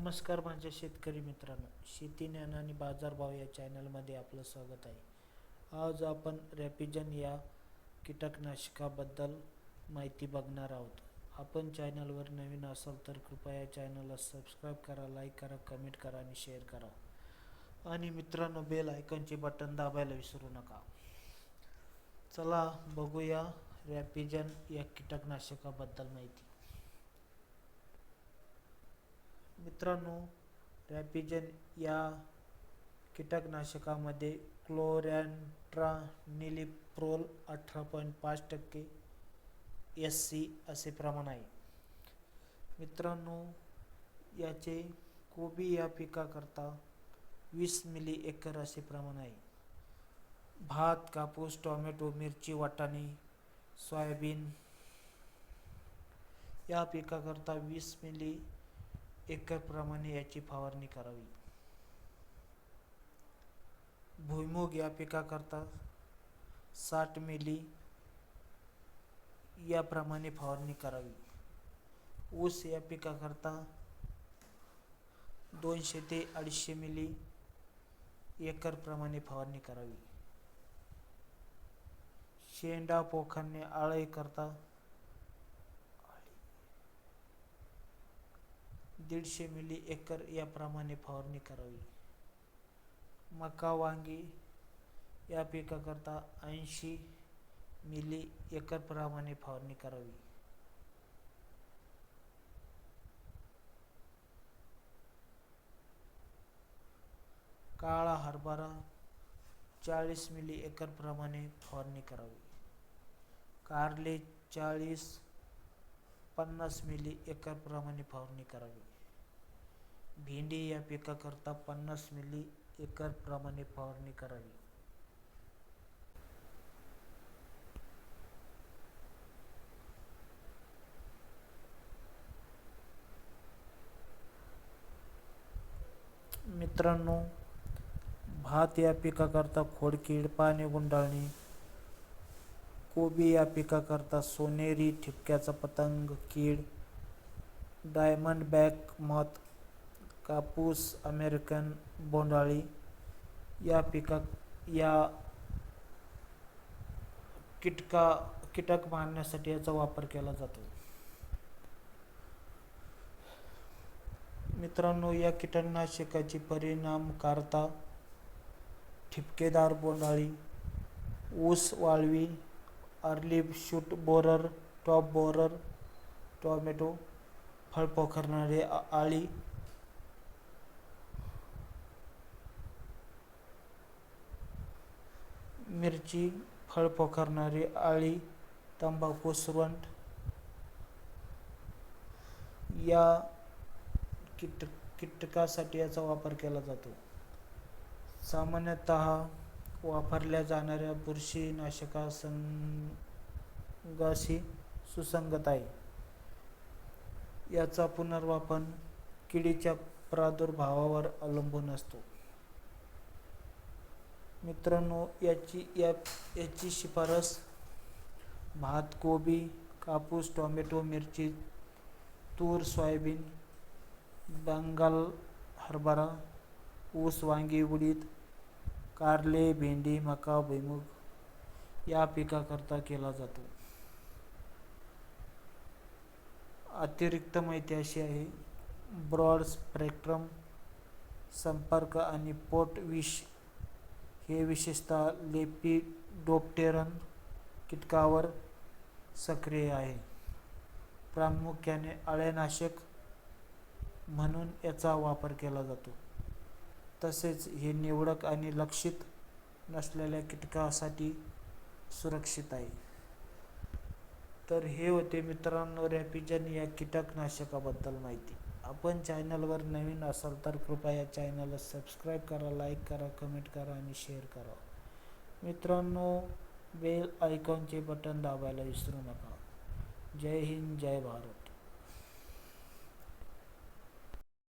नमस्कार माझ्या शेतकरी मित्रांनो. शेती ज्ञान आणि बाजारभाव या चॅनलमध्ये आपलं स्वागत आहे. आज आपण रॅपिजन या कीटकनाशकाबद्दल माहिती बघणार आहोत. आपण चॅनलवर नवीन असाल तर कृपया चॅनलला सबस्क्राईब करा लाईक करा कमेंट करा आणि शेअर करा. आणि मित्रांनो बेल आयकॉनचे बटन दाबायला विसरू नका. चला बघूया रॅपिजन या कीटकनाशकाबद्दल माहिती. मित्रांनो रॅपिजन या कीटकनाशकामध्ये क्लोरॅन्ट्रानिलिप्रोल अठरा पॉईंट पाच टक्के एस सी असे प्रमाण आहे. मित्रांनो याचे कोबी या पिकाकरता वीस मिली एकर असे प्रमाण आहे. भात कापूस टोमॅटो मिरची वाटाणे सोयाबीन या पिकाकरता वीस मिली एकरप्रमाणे याची फवारणी करावी. भुईमूग या पिकाकरता साठ मिली याप्रमाणे फवारणी करावी. ऊस या पिकाकरता दोनशे ते अडीचशे मिली एकरप्रमाणे फवारणी करावी. शेंडा पोखरणे आळे करता दीडशे मिली एकर याप्रमाणे फवारणी करावी. मका वांगी या पिकाकरता ऐंशी मिली एकरप्रमाणे फवारणी करावी. काळा हरभरा चाळीस मिली एकरप्रमाणे फवारणी करावी. कारले चाळीस पन्नास मिली एकरप्रमाणे फवारणी करावी. भेंडी या पिकाकरता पन्नास मिली एकरप्रमाणे फवारणी करावी. मित्रांनो भात या पिकाकरता खोडकीड पाणी गुंडाळणे कोबी या पिकाकरता सोनेरी ठिपक्याचा पतंग कीड डायमंड बॅक मत कापूस अमेरिकन बोंडाळी या पिकात या कीटका कीटक मारण्यासाठी याचा वापर केला जातो. मित्रांनो या कीटकनाशकाची परिणामकारता ठिपकेदार बोंडाळी ऊस वाळवी early shoot borer top borer tomato फळ पोखरणारे आळी मिरची फळ पोखरणारी आळी तंबाखू सुरवंट या कीट कीटकासाठी याचा वापर केला जातो. सामान्यतः वापरल्या जाणाऱ्या बुरशीनाशका संघाशी सुसंगत आहे. याचा पुनर्वापर किडीच्या प्रादुर्भावावर अवलंबून असतो. मित्रांनो याची या याची शिफारस भात कोबी कापूस टोमॅटो मिरची तूर सोयाबीन बंगाल हरभरा ऊस वांगी उडीद कारले भेंडी मका भुईमूग या पिकाकरता केला जातो. अतिरिक्त माहिती अशी आहे ब्रॉड स्पेक्ट्रम संपर्क आणि पोट विष हे विशेषतः लेपिडोप्टेरन कीटकावर सक्रिय आहे. प्रामुख्याने अळेनाशक म्हणून याचा वापर केला जातो. तसेच हे निवडक आणि लक्षित नसलेल्या कीटकासाठी सुरक्षित आहे. तर हे होते मित्रांनो रॅपिजन या कीटकनाशकाबद्दल माहिती. आपण चॅनलवर नवीन असाल तर कृपया चॅनलला सबस्क्राईब करा लाईक करा कमेंट करा आणि शेअर करा. मित्रांनो बेल आयकॉनचे बटन दाबायला विसरू नका. जय हिंद जय भारत.